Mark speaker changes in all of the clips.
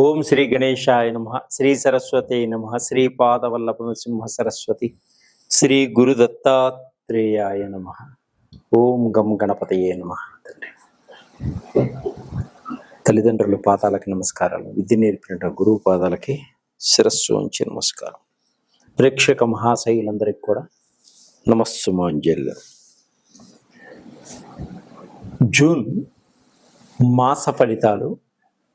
Speaker 1: ఓం శ్రీ గణేశాయ నమ శ్రీ సరస్వతి నమ శ్రీ పాదవల్లభ సింహ సరస్వతి శ్రీ గురు దత్తాత్రేయాయ నమ. ఓం గం గణపతయే నమ. తండ్రి తల్లిదండ్రుల పాదాలకి నమస్కారాలు. విద్య నేర్పిన గురువు పాదాలకి శిరస్సు ఉంచి నమస్కారం. ప్రేక్షక మహాశైలందరికీ కూడా నమస్సుమాంజల్యం జూన్ మాస ఫలితాలు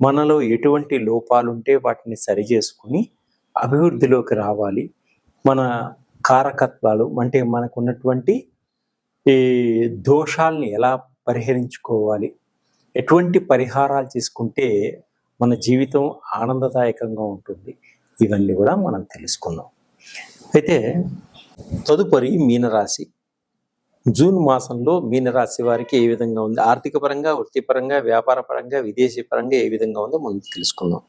Speaker 1: మనలో ఎటువంటి లోపాలు ఉంటే వాటిని సరి చేసుకుని అభివృద్ధిలోకి రావాలి. మన కారకత్వాలు అంటే మనకున్నటువంటి ఈ దోషాల్ని ఎలా పరిహరించుకోవాలి? ఎటువంటి పరిహారాలు తీసుకుంటే మన జీవితం ఆనందదాయకంగా ఉంటుంది? ఇవన్నీ కూడా మనం తెలుసుకుందాం. అయితే తదుపరి మీనరాశి. జూన్ మాసంలో మీనరాశి వారికి ఏ విధంగా ఉంది? ఆర్థిక పరంగా వృత్తిపరంగా వ్యాపార పరంగా విదేశీ పరంగా ఏ విధంగా ఉందో మనం తెలుసుకుందాం.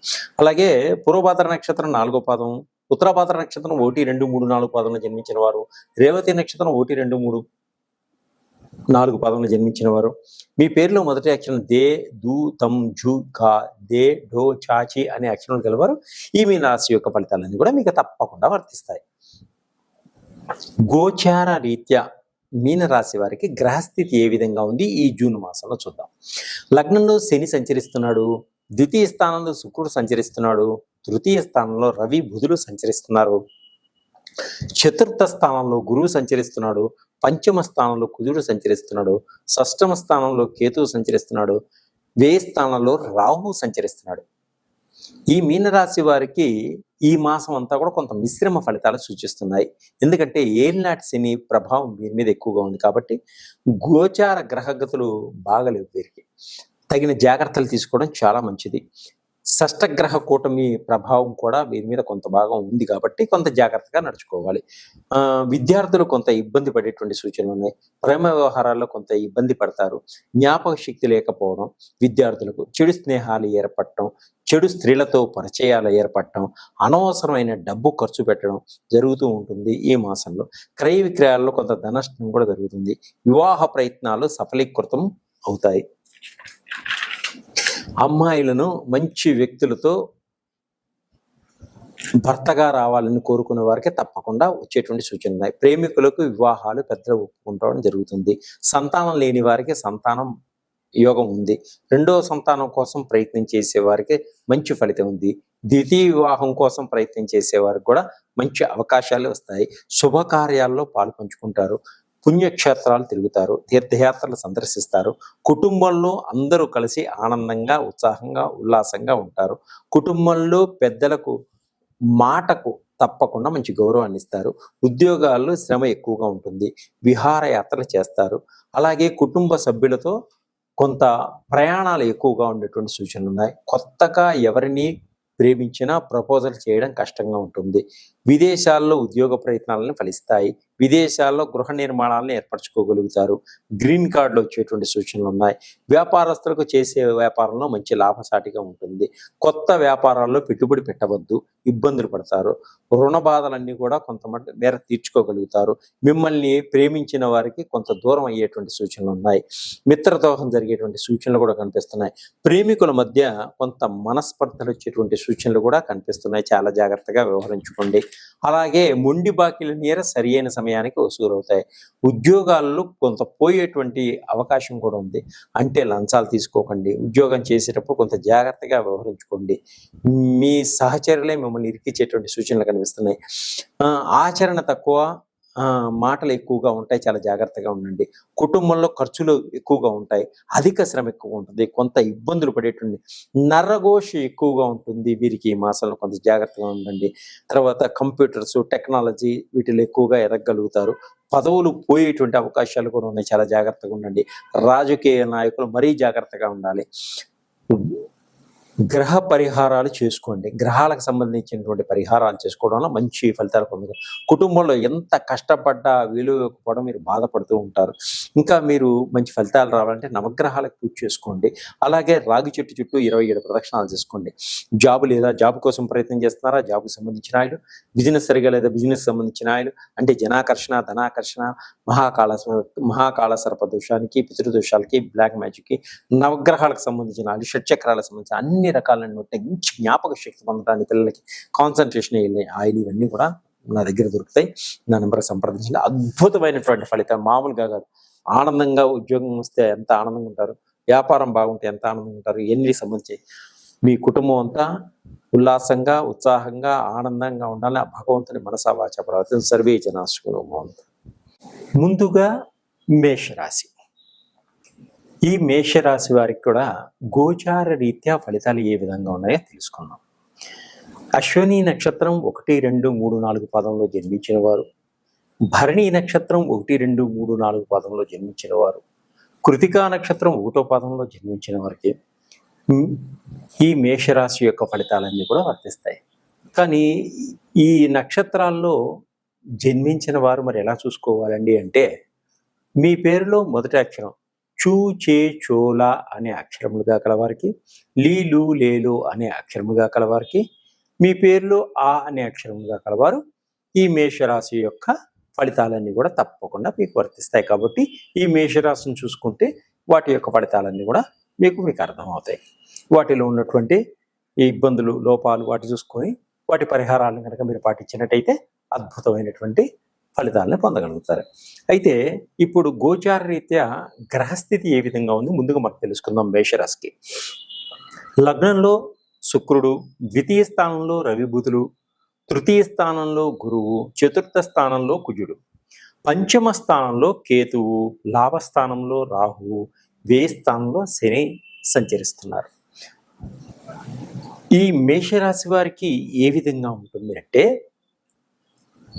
Speaker 1: అలాగే పూర్వపాత్ర నక్షత్రం నాలుగో పాదం ఉత్తరాభాద్ర నక్షత్రం ఒకటి రెండు మూడు నాలుగు పాదంలో జన్మించిన వారు రేవతి నక్షత్రం ఒకటి రెండు మూడు నాలుగు పాదంలో జన్మించిన వారు. మీ పేరులో మొదటి అక్షరం దే దు తమ్ జు కా దే డో చాచి అనే అక్షరాలు గలవారు ఈ మీ రాశి యొక్క ఫలితాలన్నీ కూడా మీకు తప్పకుండా వర్తిస్తాయి. గోచార రీత్యా మీనరాశి వారికి గ్రహస్థితి ఏ విధంగా ఉంది? ఈ జూన్ మాసంలో చూద్దాం. లగ్నంలో శని సంచరిస్తున్నాడు ద్వితీయ స్థానంలో శుక్రుడు సంచరిస్తున్నాడు తృతీయ స్థానంలో రవి బుధులు సంచరిస్తున్నారు. చతుర్థ స్థానంలో గురువు సంచరిస్తున్నాడు పంచమ స్థానంలో కుజుడు సంచరిస్తున్నాడు షష్టమ స్థానంలో కేతువు సంచరిస్తున్నాడు వ్యయ స్థానంలో రాహు సంచరిస్తున్నాడు. ఈ మీనరాశి వారికి ఈ మాసం అంతా కూడా కొంత మిశ్రమ ఫలితాలు సూచిస్తున్నాయి. ఎందుకంటే ఏలినాటి శని ప్రభావం వీరి మీద ఎక్కువగా ఉంది కాబట్టి గోచార గ్రహగతులు బాగలేవు వీరికి. తగిన జాగ్రత్తలు తీసుకోవడం చాలా మంచిది. షష్టగ్రహ కూటమి ప్రభావం కూడా వీరి మీద కొంత భాగం ఉంది కాబట్టి కొంత జాగ్రత్తగా నడుచుకోవాలి. విద్యార్థులు కొంత ఇబ్బంది పడేటువంటి సూచనలు ఉన్నాయి. ప్రేమ వ్యవహారాల్లో కొంత ఇబ్బంది పడతారు. జ్ఞాపక శక్తి లేకపోవడం విద్యార్థులకు చెడు స్నేహాలు ఏర్పడటం చెడు స్త్రీలతో పరిచయాలు ఏర్పడటం అనవసరమైన డబ్బు ఖర్చు పెట్టడం జరుగుతూ ఉంటుంది ఈ మాసంలో. క్రయ విక్రయాల్లో కొంత ధనష్టం కూడా జరుగుతుంది. వివాహ ప్రయత్నాలు సఫలీకృతం అవుతాయి. అమ్మాయిలను మంచి వ్యక్తులతో భర్తగా రావాలని కోరుకునే వారికి తప్పకుండా వచ్చేటువంటి సూచనలు ఉన్నాయి. ప్రేమికులకు వివాహాలు పెద్దలు ఒప్పుకుంటడం జరుగుతుంది. సంతానం లేని వారికి సంతానం యోగం ఉంది. రెండవ సంతానం కోసం ప్రయత్నం చేసే వారికి మంచి ఫలితం ఉంది. ద్వితీయ వివాహం కోసం ప్రయత్నం చేసే వారికి కూడా మంచి అవకాశాలు వస్తాయి. శుభకార్యాల్లో పాలు పంచుకుంటారు. పుణ్యక్షేత్రాలు తిరుగుతారు తీర్థయాత్రలు సందర్శిస్తారు. కుటుంబంలో అందరూ కలిసి ఆనందంగా ఉత్సాహంగా ఉల్లాసంగా ఉంటారు. కుటుంబంలో పెద్దలకు మాటకు తప్పకుండా మంచి గౌరవాన్ని ఇస్తారు. ఉద్యోగాల్లో శ్రమ ఎక్కువగా ఉంటుంది. విహారయాత్రలు చేస్తారు. అలాగే కుటుంబ సభ్యులతో కొంత ప్రయాణాలు ఎక్కువగా ఉండేటువంటి సూచనలు ఉన్నాయి. కొత్తగా ఎవరిని ప్రేమించినా ప్రపోజల్ చేయడం కష్టంగా ఉంటుంది. విదేశాల్లో ఉద్యోగ ప్రయత్నాలను ఫలిస్తాయి. విదేశాల్లో గృహ నిర్మాణాలను ఏర్పరచుకోగలుగుతారు. గ్రీన్ కార్డులు వచ్చేటువంటి సూచనలు ఉన్నాయి. వ్యాపారస్తులకు చేసే వ్యాపారంలో మంచి లాభసాటిగా ఉంటుంది. కొత్త వ్యాపారాల్లో పెట్టుబడి పెట్టవద్దు ఇబ్బందులు పడతారు. రుణ బాధలన్నీ కూడా కొంతమంది మేర తీర్చుకోగలుగుతారు. మిమ్మల్ని ప్రేమించిన వారికి కొంత దూరం అయ్యేటువంటి సూచనలు ఉన్నాయి. మిత్రదోహం జరిగేటువంటి సూచనలు కూడా కనిపిస్తున్నాయి. ప్రేమికుల మధ్య కొంత మనస్పర్ధలు వచ్చేటువంటి సూచనలు కూడా కనిపిస్తున్నాయి. చాలా జాగ్రత్తగా వ్యవహరించుకోండి. అలాగే మొండి బాకీల నీర సరి అయిన సమయానికి వసూలవుతాయి. ఉద్యోగాల్లో కొంత పోయేటువంటి అవకాశం కూడా ఉంది. అంటే లంచాలు తీసుకోకండి. ఉద్యోగం చేసేటప్పుడు కొంత జాగ్రత్తగా వ్యవహరించుకోండి. మీ సహచరులే మిమ్మల్ని ఇరికించేటువంటి సూచనలు కనిపిస్తున్నాయి. ఆచరణ తక్కువ మాటలు ఎక్కువగా ఉంటాయి చాలా జాగ్రత్తగా ఉండండి. కుటుంబంలో ఖర్చులు ఎక్కువగా ఉంటాయి అధిక శ్రమ ఎక్కువ ఉంటుంది కొంత ఇబ్బందులు పడేటువంటి నరఘోష ఎక్కువగా ఉంటుంది వీరికి ఈ మాసంలో. కొంత జాగ్రత్తగా ఉండండి. తర్వాత కంప్యూటర్స్ టెక్నాలజీ వీటిలో ఎక్కువగా ఎదగలుగుతారు. పదవులు పోయేటువంటి అవకాశాలు కూడా ఉన్నాయి చాలా జాగ్రత్తగా ఉండండి. రాజకీయ నాయకులు మరీ జాగ్రత్తగా ఉండాలి. గ్రహ పరిహారాలు చేసుకోండి. గ్రహాలకు సంబంధించినటువంటి పరిహారాలు చేసుకోవడం వల్ల మంచి ఫలితాలు పొందుతారు. కుటుంబంలో ఎంత కష్టపడ్డా వీలుకపోవడం మీరు బాధపడుతూ ఉంటారు. ఇంకా మీరు మంచి ఫలితాలు రావాలంటే నవగ్రహాలకు పూజ చేసుకోండి. అలాగే రాగి చెట్టు చుట్టూ ఇరవై ఏడు ప్రదక్షిణాలు చేసుకోండి. జాబ్ లేదా జాబ్ కోసం ప్రయత్నం చేస్తున్నారా? జాబ్కి సంబంధించిన ఆయులు బిజినెస్ సరిగా లేదా బిజినెస్ సంబంధించిన ఆయులు అంటే జనాకర్షణ ధనాకర్షణ మహాకాళ మహాకాళ సర్పదోషానికి పితృదోషాలకి బ్లాక్ మ్యాజిక్కి నవగ్రహాలకు సంబంధించిన ఆయులు షట్చక్రాలకు సంబంధించిన అన్ని రకాలైనటువంటి మంచి జ్ఞాపక శక్తి పొందడానికి పిల్లలకి కాన్సన్ట్రేషన్ వెళ్ళే ఆయిల్ ఇవన్నీ కూడా నా దగ్గర దొరుకుతాయి. నా నెంబర్ సంప్రదించండి. అద్భుతమైనటువంటి ఫలితం. మామూలుగా కాదు. ఆనందంగా ఉద్యోగం వస్తే ఎంత ఆనందంగా ఉంటారు? వ్యాపారం బాగుంటే ఎంత ఆనందంగా ఉంటారు? ఎన్ని సంబంధించి మీ కుటుంబం అంతా ఉల్లాసంగా ఉత్సాహంగా ఆనందంగా ఉండాలని ఆ భగవంతుని మనసా వాచ ప్రవర్తన సర్వే జనాశుకును ముందుగా మేషరాశి. ఈ మేషరాశి వారికి కూడా గోచార రీత్యా ఫలితాలు ఏ విధంగా ఉన్నాయో తెలుసుకుందాం. అశ్వని నక్షత్రం ఒకటి రెండు మూడు నాలుగు పదంలో జన్మించిన వారు భరణి నక్షత్రం ఒకటి రెండు మూడు నాలుగు పదంలో జన్మించిన వారు కృతికా నక్షత్రం ఒకటో పదంలో జన్మించిన వారికి ఈ మేషరాశి యొక్క ఫలితాలన్నీ కూడా వర్తిస్తాయి. కానీ ఈ నక్షత్రాల్లో జన్మించిన వారు మరి ఎలా చూసుకోవాలండి అంటే మీ పేరులో మొదటి అక్షరం చూ చే చోల అనే అక్షరములుగా కలవారికి లీలు లేలు అనే అక్షరముగా కలవారికి మీ పేరులో ఆ అనే అక్షరముగా కలవారు. ఈ మేషరాశి యొక్క ఫలితాలన్నీ కూడా తప్పకుండా మీకు వర్తిస్తాయి కాబట్టి ఈ మేషరాశిని చూసుకుంటే వాటి యొక్క ఫలితాలన్నీ కూడా మీకు మీకు అర్థమవుతాయి. వాటిలో ఉన్నటువంటి ఈ ఇబ్బందులు లోపాలు వాటి చూసుకొని వాటి పరిహారాలను కనుక మీరు పాటించినట్టయితే అద్భుతమైనటువంటి ఫలితాలను పొందగలుగుతారు. అయితే ఇప్పుడు గోచార రీత్యా గ్రహస్థితి ఏ విధంగా ఉంది ముందుగా మనం తెలుసుకుందాం మేషరాశికి. లగ్నంలో శుక్రుడు ద్వితీయ స్థానంలో రవి బుధులు తృతీయ స్థానంలో గురువు చతుర్థ స్థానంలో కుజుడు పంచమ స్థానంలో కేతువు లాభస్థానంలో రాహువు వ్యయ స్థానంలో శని సంచరిస్తున్నారు. ఈ మేషరాశి వారికి ఏ విధంగా ఉంటుంది అంటే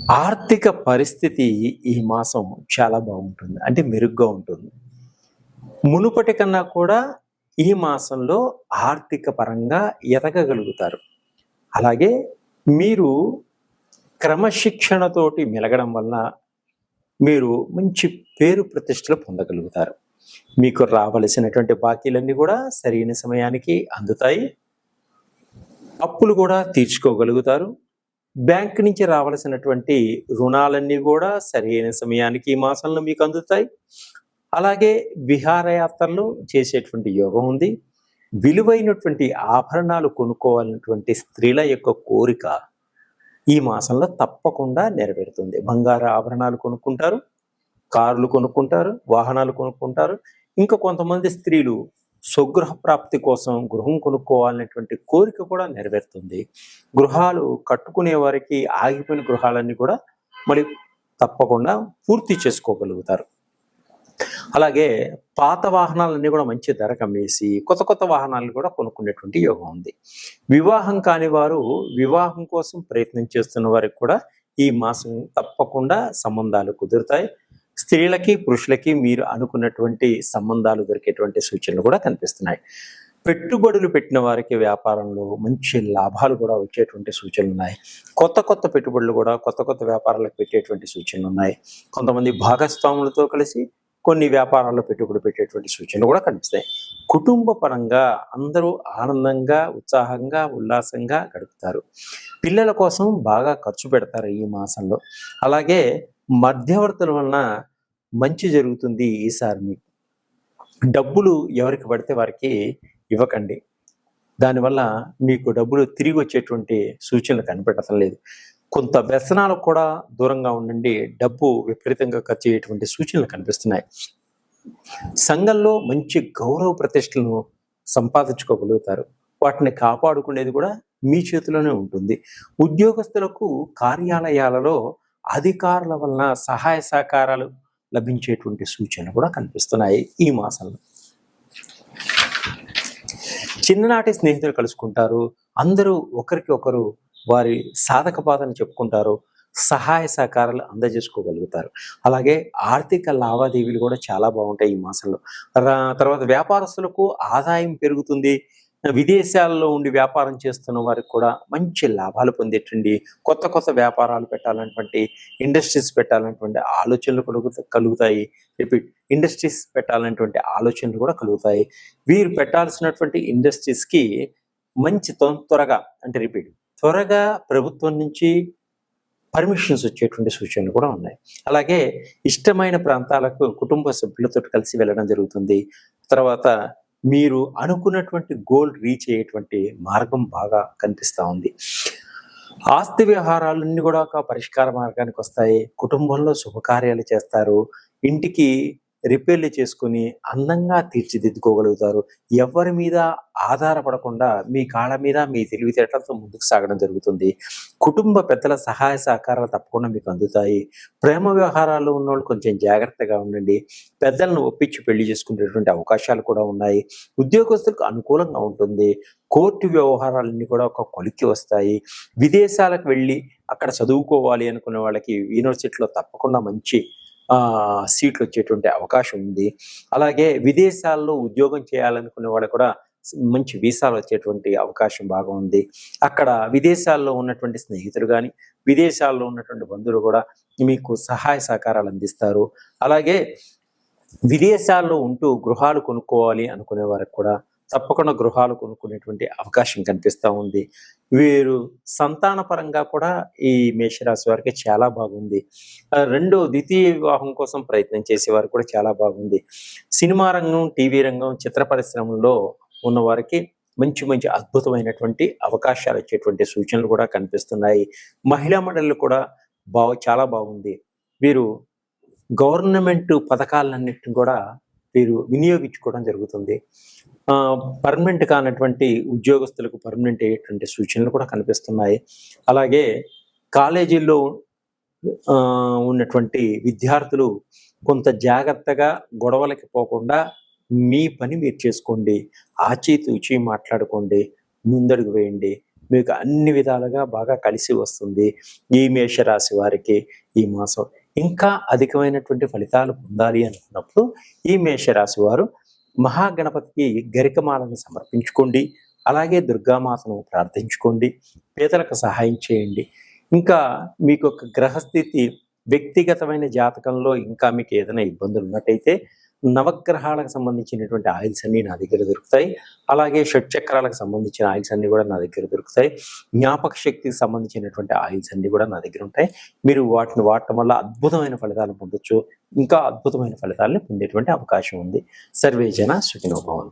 Speaker 1: ఆర్థిక పరిస్థితి ఈ మాసం చాలా బాగుంటుంది. అంటే మెరుగ్గా ఉంటుంది. మునుపటి కన్నా కూడా ఈ మాసంలో ఆర్థిక పరంగా ఎదగగలుగుతారు. అలాగే మీరు క్రమశిక్షణతోటి మెలగడం వల్ల మీరు మంచి పేరు ప్రతిష్టలు పొందగలుగుతారు. మీకు రావలసినటువంటి బాకీలన్నీ కూడా సరైన సమయానికి అందుతాయి. అప్పులు కూడా తీర్చుకోగలుగుతారు. బ్యాంక్ నుంచి రావలసినటువంటి రుణాలన్నీ కూడా సరైన సమయానికి ఈ మాసంలో మీకు అందుతాయి. అలాగే విహారయాత్రలు చేసేటువంటి యోగం ఉంది. విలువైనటువంటి ఆభరణాలు కొనుక్కోవాలన్నటువంటి స్త్రీల యొక్క కోరిక ఈ మాసంలో తప్పకుండా నెరవేరుతుంది. బంగారు ఆభరణాలు కొనుక్కుంటారు కార్లు కొనుక్కుంటారు వాహనాలు కొనుక్కుంటారు. ఇంకా కొంతమంది స్త్రీలు స్వగృహ ప్రాప్తి కోసం గృహం కొనుక్కోవాలనేటువంటి కోరిక కూడా నెరవేరుతుంది. గృహాలు కట్టుకునే వారికి ఆగిపోయిన గృహాలన్నీ కూడా మరి తప్పకుండా పూర్తి చేసుకోగలుగుతారు. అలాగే పాత వాహనాలన్నీ కూడా మంచి ధర కమ్మేసి కొత్త కొత్త వాహనాలు కూడా కొనుక్కునేటువంటి యోగం ఉంది. వివాహం కాని వారు వివాహం కోసం ప్రయత్నం చేస్తున్న వారికి కూడా ఈ మాసం తప్పకుండా సంబంధాలు కుదురుతాయి. స్త్రీలకి పురుషులకి మీరు అనుకున్నటువంటి సంబంధాలు దొరికేటువంటి సూచనలు కూడా కనిపిస్తున్నాయి. పెట్టుబడులు పెట్టిన వారికి వ్యాపారంలో మంచి లాభాలు కూడా వచ్చేటువంటి సూచనలు ఉన్నాయి. కొత్త కొత్త పెట్టుబడులు కూడా కొత్త కొత్త వ్యాపారాలకు పెట్టేటువంటి సూచనలు ఉన్నాయి. కొంతమంది భాగస్వాములతో కలిసి కొన్ని వ్యాపారాల్లో పెట్టుబడి పెట్టేటువంటి సూచనలు కూడా కనిపిస్తాయి. కుటుంబ పరంగా అందరూ ఆనందంగా ఉత్సాహంగా ఉల్లాసంగా గడుపుతారు. పిల్లల కోసం బాగా ఖర్చు పెడతారు ఈ మాసంలో. అలాగే మధ్యవర్తుల వలన మంచి జరుగుతుంది ఈసారి మీకు. డబ్బులు ఎవరికి పడితే వారికి ఇవ్వకండి. దానివల్ల మీకు డబ్బులు తిరిగి వచ్చేటువంటి సూచనలు కనిపెట్టడం లేదు. కొంత వ్యసనాలకు కూడా దూరంగా ఉండండి. డబ్బు విపరీతంగా ఖర్చు అయ్యేటువంటి సూచనలు కనిపిస్తున్నాయి. సంఘంలో మంచి గౌరవ ప్రతిష్టలను సంపాదించుకోగలుగుతారు. వాటిని కాపాడుకునేది కూడా మీ చేతిలోనే ఉంటుంది. ఉద్యోగస్తులకు కార్యాలయాలలో అధికారుల వలన సహాయ సహకారాలు లభించేటువంటి సూచనలు కూడా కనిపిస్తున్నాయి ఈ మాసంలో. చిన్ననాటి స్నేహితులు కలుసుకుంటారు. అందరూ ఒకరికి ఒకరు వారి సాధక బాధను చెప్పుకుంటారు. సహాయ సహకారాలు అందజేసుకోగలుగుతారు. అలాగే ఆర్థిక లావాదేవీలు కూడా చాలా బాగుంటాయి ఈ మాసంలో. తర్వాత వ్యాపారస్తులకు ఆదాయం పెరుగుతుంది. విదేశాల్లో ఉండి వ్యాపారం చేస్తున్న వారికి కూడా మంచి లాభాలు పొందేటండి. కొత్త కొత్త వ్యాపారాలు పెట్టాలన్నటువంటి ఇండస్ట్రీస్ పెట్టాలన్నటువంటి ఆలోచనలు కలుగుతా కలుగుతాయి. రిపీట్ ఇండస్ట్రీస్ పెట్టాలన్నటువంటి ఆలోచనలు కూడా కలుగుతాయి. వీరు పెట్టాల్సినటువంటి ఇండస్ట్రీస్కి మంచి త్వరగా అంటే రిపీట్ త్వరగా ప్రభుత్వం నుంచి పర్మిషన్స్ వచ్చేటువంటి సూచనలు కూడా ఉన్నాయి. అలాగే ఇష్టమైన ప్రాంతాలకు కుటుంబ సభ్యులతో కలిసి వెళ్ళడం జరుగుతుంది. తర్వాత మీరు అనుకున్నటువంటి గోల్ రీచ్ అయ్యేటువంటి మార్గం బాగా కనిపిస్తూ ఉంది. ఆస్తి వ్యవహారాలన్నీ కూడా ఒక పరిష్కార మార్గానికి వస్తాయి. కుటుంబంలో శుభకార్యాలు చేస్తారు. ఇంటికి రిపేర్లు చేసుకుని అందంగా తీర్చిదిద్దుకోగలుగుతారు. ఎవరి మీద ఆధారపడకుండా మీ కాళ్ళ మీద మీ తెలివితేటలతో ముందుకు సాగడం జరుగుతుంది. కుటుంబ పెద్దల సహాయ సహకారాలు తప్పకుండా మీకు అందుతాయి. ప్రేమ వ్యవహారాల్లో ఉన్నవాళ్ళు కొంచెం జాగ్రత్తగా ఉండండి. పెద్దలను ఒప్పించి పెళ్ళి చేసుకునేటువంటి అవకాశాలు కూడా ఉన్నాయి. ఉద్యోగస్తులకు అనుకూలంగా ఉంటుంది. కోర్టు వ్యవహారాలన్నీ కూడా ఒక కొలిక్కి వస్తాయి. విదేశాలకు వెళ్ళి అక్కడ చదువుకోవాలి అనుకునే వాళ్ళకి యూనివర్సిటీలో తప్పకుండా మంచి సీట్లు వచ్చేటువంటి అవకాశం ఉంది అలాగే విదేశాల్లో ఉద్యోగం చేయాలనుకునే వాళ్ళు కూడా మంచి వీసాలు వచ్చేటువంటి అవకాశం బాగా ఉంది అక్కడ విదేశాల్లో ఉన్నటువంటి స్నేహితులు కానీ విదేశాల్లో ఉన్నటువంటి బంధువులు కూడా మీకు సహాయ సహకారాలు అందిస్తారు. అలాగే విదేశాల్లో ఉంటూ గృహాలు కొనుక్కోవాలి అనుకునే వారికి కూడా తప్పకుండా గృహాలు కొనుక్కునేటువంటి అవకాశం కనిపిస్తూ ఉంది. వీరు సంతాన పరంగా కూడా ఈ మేషరాశి వారికి చాలా బాగుంది. ఆ, రెండో ద్వితీయ వివాహం కోసం ప్రయత్నం చేసేవారు కూడా చాలా బాగుంది. సినిమా రంగం టీవీ రంగం చిత్ర పరిశ్రమలో ఉన్నవారికి మంచి మంచి అద్భుతమైనటువంటి అవకాశాలు వచ్చేటువంటి సూచనలు కూడా కనిపిస్తున్నాయి. మహిళా మండలి కూడా బాగు చాలా బాగుంది. వీరు గవర్నమెంట్ పథకాలన్నిటిని కూడా వీరు వినియోగించుకోవడం జరుగుతుంది. పర్మనెంట్ కానటువంటి ఉద్యోగస్తులకు పర్మనెంట్ అయ్యేటువంటి సూచనలు కూడా కనిపిస్తున్నాయి. అలాగే కాలేజీల్లో ఉన్నటువంటి విద్యార్థులు కొంత జాగ్రత్తగా గొడవలకి పోకుండా మీ పని మీరు చేసుకోండి. ఆచితూచి మాట్లాడుకోండి. ముందడుగు వేయండి. మీకు అన్ని విధాలుగా బాగా కలిసి వస్తుంది. ఈ మేషరాశి వారికి ఈ మాసం ఇంకా అధికమైనటువంటి ఫలితాలు పొందాలి అనుకున్నప్పుడు ఈ మేషరాశి వారు మహాగణపతికి గరికమాలను సమర్పించుకోండి. అలాగే దుర్గామాతను ప్రార్థించుకోండి. పేదలకు సహాయం చేయండి. ఇంకా మీకు ఒక గ్రహస్థితి వ్యక్తిగతమైన జాతకంలో ఇంకా మీకు ఏదైనా ఇబ్బందులు ఉన్నట్టయితే నవగ్రహాలకు సంబంధించినటువంటి ఆయిల్స్ అన్ని నా దగ్గర దొరుకుతాయి. అలాగే షట్చక్రాలకు సంబంధించిన ఆయిల్స్ అన్ని కూడా నా దగ్గర దొరుకుతాయి. జ్ఞాపక శక్తికి సంబంధించినటువంటి ఆయిల్స్ అన్ని కూడా నా దగ్గర ఉంటాయి. మీరు వాటిని వాడటం వల్ల అద్భుతమైన ఫలితాలు పొందొచ్చు. ఇంకా అద్భుతమైన ఫలితాలను పొందేటువంటి అవకాశం ఉంది. సర్వే జన సుఖినోభవం